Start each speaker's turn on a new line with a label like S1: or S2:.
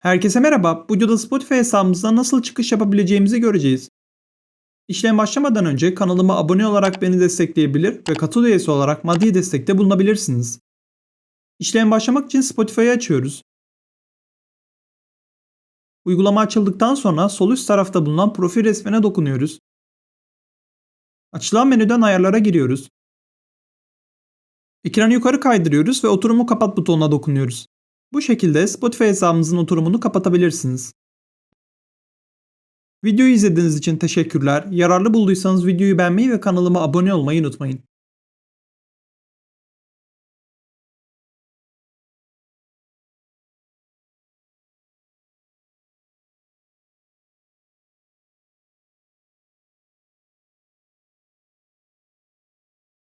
S1: Herkese merhaba. Bu videoda Spotify hesabımızdan nasıl çıkış yapabileceğimizi göreceğiz. İşlem başlamadan önce kanalıma abone olarak beni destekleyebilir ve katıl üyesi olarak maddi destekte bulunabilirsiniz. İşlem başlamak için Spotify'ı açıyoruz. Uygulama açıldıktan sonra sol üst tarafta bulunan profil resmine dokunuyoruz. Açılan menüden ayarlara giriyoruz. Ekranı yukarı kaydırıyoruz ve oturumu kapat butonuna dokunuyoruz. Bu şekilde Spotify hesabınızın oturumunu kapatabilirsiniz. Videoyu izlediğiniz için teşekkürler. Yararlı bulduysanız videoyu beğenmeyi ve kanalıma abone olmayı unutmayın.